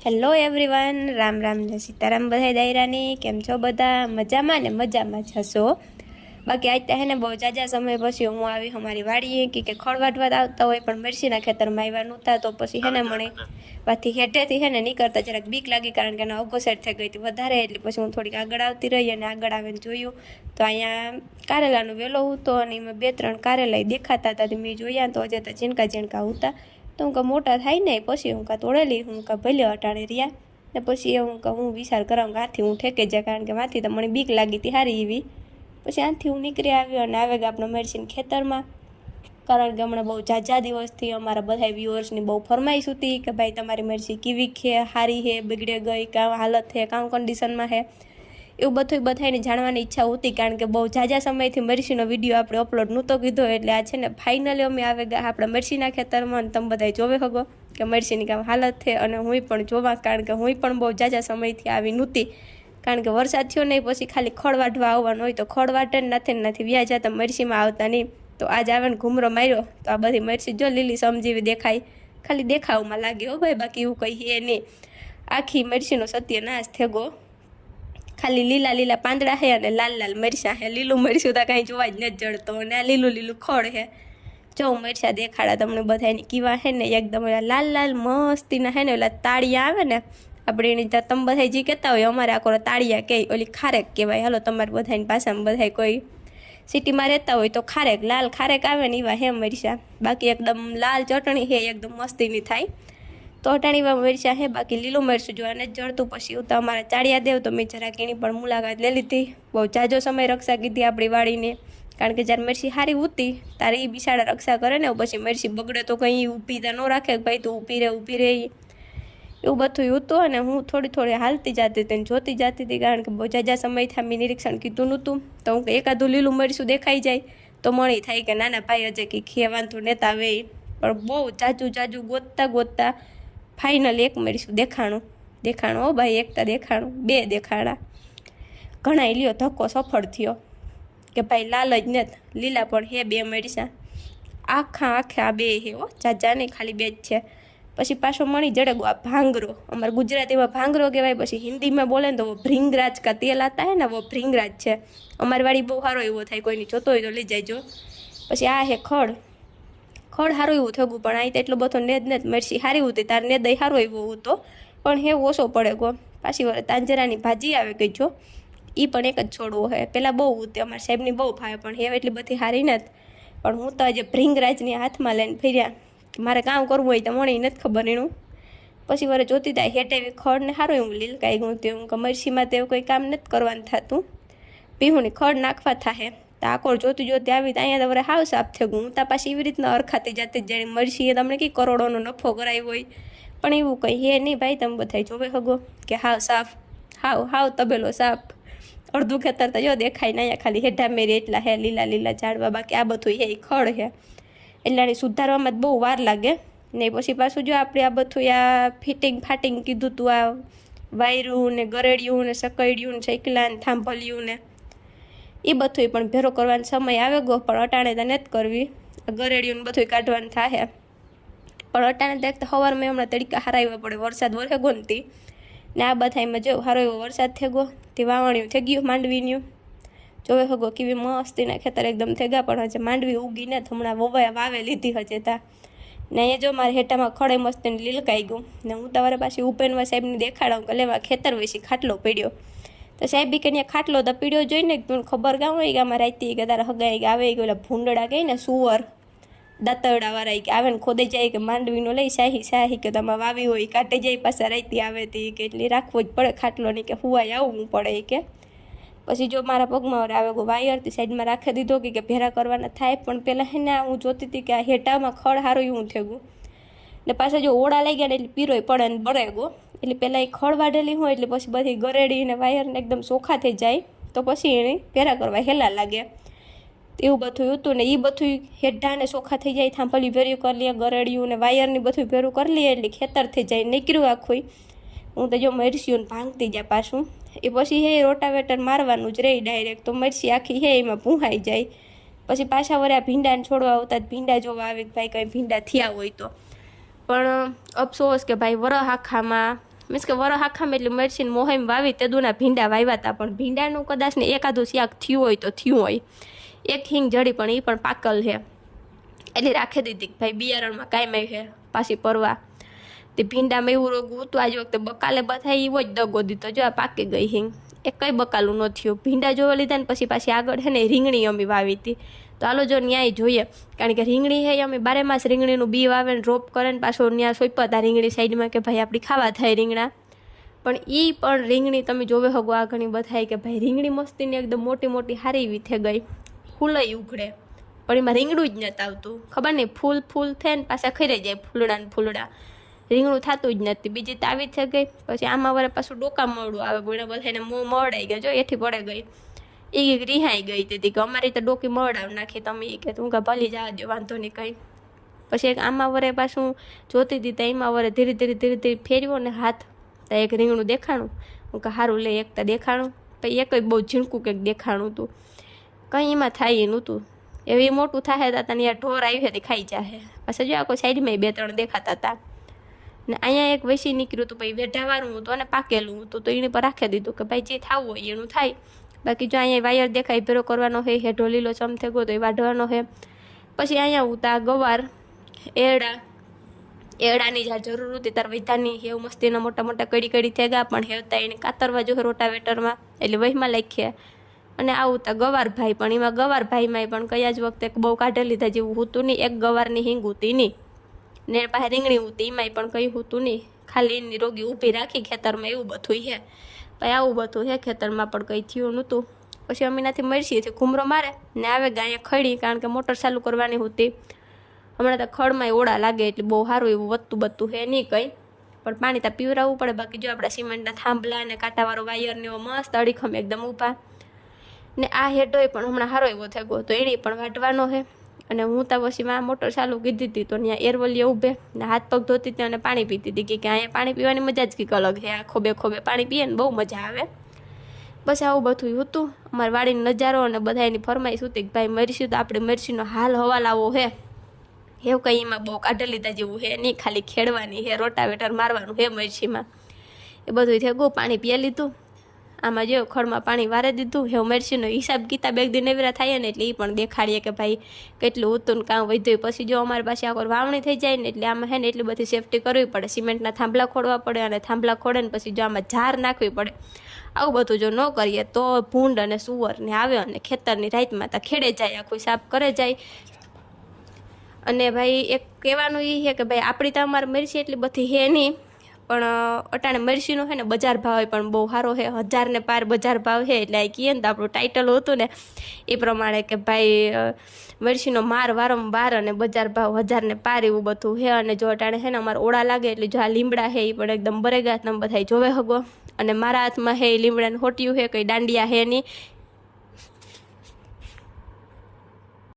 Hello everyone Ram Ram ને સીતારામ બધા દાયરાની કેમ છો બધા? મજામાં ને મજામાં જ હશો? બાકી આજ હે ને બહુ જાજા સમય પછી હું આવી અમારી વાડીએ કે કે ખળવાટવાટ આવતા હોય પણ મરસીના ખેતરમાં આવ્યા નહોતા તો પછી હે ને મને પાછી હેઠેથી હે ને નીકળતા જરાક બીક લાગી કારણ કે એના અગોસેટ થઈ ગઈ હતી વધારે એટલે પછી હું થોડીક આગળ આવતી રહી અને આગળ આવીને જોયું. તો અહીંયા કારેલાનું વેલો હતો અને એમાં બે ત્રણ કારેલા દેખાતા હતા મેં જોયા તો હજે તો ઝીણકા ઝીણકા હતા. તો હું કે મોટા થાય ને, પછી હું કાં તોડેલી, હું કાં ભલે અટાણે રહ્યા. ને પછી હું કાં હું વિચાર કરાવું કે આથી હું ઠેકે જાય, કારણ કે માથી તો મને બીક લાગી હતી સારી એવી. પછી આથી હું નીકળી આવ્યો અને આવે આપણે મેડિસિન ખેતરમાં. કારણ કે હમણાં બહુ ઝાઝા દિવસથી અમારા બધા વ્યુઅર્સની બહુ ફરમાઈશ હતી કે, ભાઈ, તમારી મરસી કેવી છે? સારી છે? બગડે ગઈ? કાં હાલત છે? કાં કન્ડિશનમાં છે? એવું બધું બધાને જાણવાની ઈચ્છા હતી, કારણ કે બહુ ઝાઝા સમયથી મરસીનો વીડિયો આપણે અપલોડ નહોતો કીધો, એટલે આ છે ને ફાઇનલી અમે આવે આપણા મરસીના ખેતરમાં તમે બધા જોવે હગો કે મરસીની કામ હાલત છે, અને હું પણ જોવા, કારણ કે હું પણ બહુ ઝાઝા સમયથી આવી નહોતી. કારણ કે વરસાદ થયો નહીં, પછી ખાલી ખડ વાઢવા આવવાનું હોય તો ખડ વાટે નથી નથી વ્યાજ જતા મરસીમાં આવતા નહીં. તો આજ આવે ને ઘૂમરો માર્યો, તો આ બધી મરસી જો લીલી સમજીવી દેખાય. ખાલી દેખાવમાં લાગે હો ભાઈ, બાકી એવું હે નહીં. આખી મરસીનો સત્યનાશ થેગો ખાલી લીલા લીલા પાંદડા છે અને લાલ લાલ મરચાં છે લીલું મરચું તો કાંઈ જોવા જ નથી જડતો અને આ લીલું લીલું ખોળ છે જો મરચાં દેખાડા તમને બધાની કીવા છે ને, એકદમ લાલ લાલ મસ્તીના છે ને, ઓલા તાળિયા આવે ને, આપણે એની ત્યાં તમે બધા જે કહેતા હોય અમારે આખો તાળિયા કહે ઓલી ખારેક કહેવાય. હાલો, તમારે બધાની પાસામાં બધા કોઈ સિટીમાં રહેતા હોય તો ખારેક, લાલ ખારેક આવે ને એવા હે મરચાં. બાકી એકદમ લાલ ચટણી છે એકદમ મસ્તીની થાય. તો અટાણીવા મરચાં છે બાકી લીલું મરચું જો અને જળતું પછી હું તો અમારા ચાળિયા દેવ, તો મેં જરાક એની પણ મુલાકાત લઈ લીધી. બહુ જાજો સમય રક્ષા કીધી આપણી વાળીને કારણ કે જ્યારે મરચી સારી ઉતી તારે એ બિસાડા રક્ષા કરે ને, પછી મરચી બગડે તો કંઈ ઊભી તો ન રાખે ભાઈ તું ઊભી રહે ઊભી રહે એવું બધું હતું અને હું થોડી થોડી હાલતી જતી હતી જોતી જતી હતી, કારણ કે બહુ જાજા સમયથી મેં નિરીક્ષણ કીધું નહોતું. તો હું એકાદું લીલું મરચું દેખાઈ જાય, તો મળી થાય કે નાના ભાઈ હજે કે ખે વાંધો નેતા આવે પણ બહુ જાજુ જાજુ ગોતતા ગોતતા ફાઇનલ એક મળીશું. દેખાણું. દેખાણું હો ભાઈ એકતા દેખાણું. બે દેખાડા. ઘણા લ્યો ધક્કો સફળ થયો. કે ભાઈ લાલ જ ને લીલા પણ હે બે મળીશા આખા આખે આ બે હે હો. જાજા નહીં ખાલી બે જ છે. પછી પાછો મણી જડગો આ ભાંગરો. અમારે ગુજરાતીમાં ભાંગરો કહેવાય. પછી હિન્દીમાં બોલે ને તો વો ભ્રીંગરાજ કા તેલ આતા હે ને, વો ભ્રીંગરાજ છે. અમારી વાડી બહુ સારો એવો થાય. કોઈની જોતો હોય તો લઈ જાયજો. પછી આ હે ખડ. ખડ સારું એવું થયું પણ અહીં તો એટલો બધો નેદ નેદ મરસી સારી હતી તાર નેદય સારું એવું હતો. પણ હે ઓછો પડે ગો. પાછી તાંજરાની ભાજી આવે ગઈ, જો. એ પણ એક જ છોડવો હે. પહેલાં બહુ ઉતે અમારા સાહેબની બહુ ભાવે, પણ હવે એટલી બધી સારી નથી. પણ હું તો આજે ભ્રિંગરાજની હાથમાં લઈને ફર્યા. મારે કામ કરવું હોય તો મને નથી ખબર એનું. પછી વારે જોતી એવી ખડ ને સારું એવું લીલકાઈ ગયું તેવું કે મરસીમાં તેવું કોઈ કામ નથી કરવાનું થતું. પીહુંની ખડ નાખવા થાય તો આકોર જોતી જોતી આવી તો અહીંયા તમારે હાવ સાફ થઈ ગયું તા પાછી એવી રીતના અરખાતી જાતે જાણે મરસી એ તમને કઈ કરોડોનો નફો કરાવ્યો હોય. પણ એવું કંઈ હે નહીં ભાઈ તમે બધા જોવે હગો કે હાવ સાફ, હાવ હાવ તબેલો સાફ. અડધું ખેતર તો જો દેખાય ના અહીંયા ખાલી હેઠા મેરી એટલા હે, લીલા લીલા ઝાડવા, બાકી આ બધું હે ખડ હે. એટલે સુધારવામાં જ બહુ વાર લાગે. ને પછી પાછું જો આપણે આ બધું આ ફિટિંગ ફાટિંગ કીધું તું આ વાયરું ને ગરેડિયું ને સકૈડિયું ને ચૈકલા ને થાંભલિયું ને એ બધું પણ ભેરો કરવાનો સમય આવે ગયો, પણ અટાણે તો નથી કરવી. ગરેડિયું ને બધું કાઢવાનું થાય પણ અટાણે દેખતા તો સવારમાં હમણાં તડકા હરાવવા પડે, વરસાદ વરસે ગોનતી ને આ બધા એમાં જો સારો એવો વરસાદ થઈ ગયો. તે વાવણ્યું થઈ ગયું, માંડવીનું. જોવે હગો કેવી મસ્તીના ખેતર એકદમ થઈ ગયા, પણ હજે માંડવી ઉગીને હમણાં વવાયા વાવે લીધી હજે તા. ને અહીંયા જો મારે હેઠામાં ખડે મસ્તીને લીલકાઈ ગયું. ને હું તમારે પાછી ઉપેનવા સાહેબને દેખાડાવું કે લેવા ખેતર વેસી ખાટલો પડ્યો. તો સાહેબ કે ત્યાં ખાટલો તો પીડ્યો જોઈને તું ખબર ગામ હોય કે આમાં રાતી કે તારા હગાઈ કે આવે કે ઓલા ભૂંડડા કહે ને સુવર, દાંતરડા વાળા કે આવે ને ખોદે જાય કે માંડવીનો લઈ શાહી શાહી કે તમે વાવી હોય કાઢે જાય પાછા રાતી આવે તે કે એટલે રાખવો જ પડે ખાટલો નહીં કે હુવાય આવવું પડે કે. પછી જો મારા પગમાં આવે વાયરથી સાઈડમાં રાખી દીધો કે કે ભેરા કરવાના થાય પણ પહેલાં હે ને હું જોતી હતી કે આ હેટામાં ખડ સારું એવું થયું ને પાછા જો ઓળા લઈ ગયા ને એટલે પીરોય પડે ને બળે ગો એટલે પહેલાં એ ખળ વાઢેલી હોય એટલે પછી બધી ગરેડીને વાયરને એકદમ ચોખ્ખા થઈ જાય. તો પછી એને ભેરા કરવા હેલા લાગે. એવું બધું હતું ને એ બધું હેઢાને ચોખ્ખા થઈ જાય, થાંભલી ભેર્યું કરી લઈએ ગરેડિયું ને વાયરની બધું ભેરું કરી લઈએ એટલે ખેતર થઈ જાય, નીકળ્યું આખું. હું તો જો મરસ્યું ભાંગતી જાય પાછું. એ પછી હે રોટાવેટર મારવાનું જ રહે ડાયરેક્ટ તો મરસી આખી હે એમાં ભૂહાઈ જાય. પછી પાછા વળ્યા ભીંડાને છોડવા આવતા ભીંડા જોવા આવે કે ભાઈ કંઈ ભીંડા થયા હોય તો. પણ અફસોસ કે ભાઈ વરહ આખામાં મીન્સ કે વરો આખામાં એટલી મરચીને મોહેમ વાવી તે દુના ભીંડા વાવ્યા હતા પણ ભીંડાનું કદાચ ને એકાદું શાક થયું હોય તો થયું હોય. એક હિંગ જડી પણ એ પણ પાકલ છે. એટલે રાખી દીધી ભાઈ બિયારણમાં કાંઈ છે. પાછી પરવા. તે ભીંડામાં એવું રોગ હતું જ વખતે બકાલે બધા એવો જ દગો દીધો. જો આ પાકી ગઈ હિંગ. એ કંઈ બકાલું ન થયું. ભીંડા જોવા લીધા ને પછી પાછી આગળ છે ને રીંગણી અમી વાવી હતી તો હાલો જો ન્યાય જોઈએ. કારણ કે રીંગણી હે, અમે બારે માસ રીંગણીનું બી વાવે ને રોપ કરે ને પાછો ત્યાં સોંપ્યા રીંગણી સાઈડમાં કે ભાઈ આપણી ખાવા થાય રીંગણા. પણ એ પણ રીંગણી તમે જોવે હગો આ ઘણી બધાય કે ભાઈ રીંગણી મસ્તીની એકદમ મોટી મોટી હારી થઈ ગઈ. ફૂલય ઉઘડે. પણ એમાં રીંગણું જ નહોતું આવતું. ખબર નહીં ફૂલ ફૂલ થાય ને પાછા ખરી જાય ફૂલડા ને ફૂલડા. રીંગણું થતું જ નથી બીજી તાવી થઈ ગઈ. પછી આમાં વરે પાછું ડોકા મળું આવે. કોઈને બધાને મોં મળાઈ ગયા. જો એથી પડે ગઈ. એ કંઈક રિહાઈ ગઈ હતી કે અમારી તો ડોકી મળાવ નાખી તમે એ કે તું કે ભલી જવા દો વાંધો નહીં કંઈ. પછી એક આમાં વરે પાછું જોતી હતી તો એમાં વરે ધીરે ધીરે ધીરે ધીરે ફેર્યો ને હાથ. તો એક રીંગણું દેખાણું. હું કે સારું લે, એક તો દેખાણું. પછી એક બહુ ઝીણકું કંઈક દેખાણું હતું. કંઈ એમાં થાય એ નહોતું. એવી મોટું થાય તો ત્યાં ઢોર આવી હતી ખાઈ જાહે. પાછા જો આખો સાઈડમાં બે ત્રણ દેખાતા હતા ને અહીંયા એક વસી નીકળ્યું હતું, પછી વેઢાવાળું હતું અને પાકેલું હતું. તો એની પર રાખી દીધું કે ભાઈ જે થવું હોય એનું થાય. બાકી જો અહીંયા વાયર દેખાય, ભેરો કરવાનો હોય, હે ઢોલીલો ચમથેગો તો એ વાઢવાનો હે પછી અહીંયા ઉતા ગવાર, એરડા, એરડાની જ્યાં જરૂર હતી. તાર વૈધાની હેવ મસ્તીના મોટા મોટા કડી કડી થેગા, પણ હેવતા એને કાતરવા જો રોટાવેટરમાં, એટલે વહીમાં લખીએ. અને આવું તા ગવારભાઈ, પણ એમાં ગવારભાઈમાં પણ કયા જ વખતે બહુ કાઢી લીધા જેવું હતું નહીં. એક ગવારની હિંગ હતી નહીં. ને પાસે રીંગણી હતી એમાંય પણ કંઈ હતું નહીં. ખાલી રોગી ઊભી રાખી ખેતરમાં એવું બધું છે પછી આવું બધું છે ખેતરમાં પણ કંઈ થયું નહોતું. પછી અમીનાથી મરસી છે ઘૂમરો મારે ને આવે ગાય ખડી કારણ કે મોટર ચાલુ કરવાની હતી. હમણાં તો ખડમાં ઓળા લાગે એટલે બહુ સારું એવું વધતું બધું છે નહીં કંઈ. પણ પાણી તો પીવરાવવું પડે, બાકી જો આપણા સિમેન્ટના થાંભલા અને કાંટાવાળો વાયર ને એવો મસ્ત અડીખમ એકદમ ઊભા. ને આ હેડોય પણ હમણાં સારો એવો થયો તો એને પણ વાટવાનો છે અને હું તો પછી માં મોટર ચાલુ કીધી હતી તો ત્યાં એરવલીએ ઊભે ને હાથ પગ ધોતી હતી અને પાણી પીતી હતી. કે અહીંયા પાણી પીવાની મજા જ કંઈક અલગ છે. આ ખોબે ખોબે પાણી પીએ ને બહુ મજા આવે. બસ આવું બધું હતું. અમારા વાડીનો નજારો અને બધા એની ફરમાઈશ હતી કે ભાઈ મરસી તો આપણે મરસીનો હાલ હવાલ આવો હે. એવું કંઈ એમાં બહુ કાઢી લીધા જેવું હે નહીં. ખાલી ખેડવાની હે, રોટાવેટર મારવાનું હે મરસીમાં. એ બધું થઈ પાણી પીએ લીધું. આમાં જો ખળમાં પાણી વારે દીધું, હેવ મરસીનો હિસાબ કિતાબ એક દિન એવરા થાય ને એટલે એ પણ દેખાડીએ કે ભાઈ કેટલું ને કામ વધ્યું. પછી જો અમારી પાસે આખો વાવણી થઈ જાય ને એટલે આમાં હે ને એટલી બધી સેફટી કરવી પડે. સિમેન્ટના થાંભલા ખોડવા પડે અને થાંભલા ખોડે ને પછી જો આમાં ઝાર નાખવી પડે. આવું બધું જો ન કરીએ તો ભૂંડ અને સુવર ને આવે અને ખેતરની રાતમાં તો ખેડે જાય, આખું સાફ કરે જાય. અને ભાઈ એક કહેવાનું એ છે કે ભાઈ આપણી તો અમારે મરસી એટલી બધી હે નહીં પણ અટાણે મરસીનો છે ને બજાર ભાવ પણ બહુ સારો છે હજાર ને પાર બજાર ભાવ છે એટલે કહીએ ને તો આપણું ટાઇટલ હતું ને, એ પ્રમાણે કે ભાઈ મરસીનો માર વારંવાર અને બજાર ભાવ હજાર ને પાર એવું બધું છે અને જો અટાણે છે ને અમારે ઓળા લાગે એટલે જો આ લીમડા છે એ પણ એકદમ બરેગા તમે બધા જોવે હગો. અને મારા હાથમાં હે લીમડાને હોટ્યું છે કંઈ દાંડિયા હે નહીં.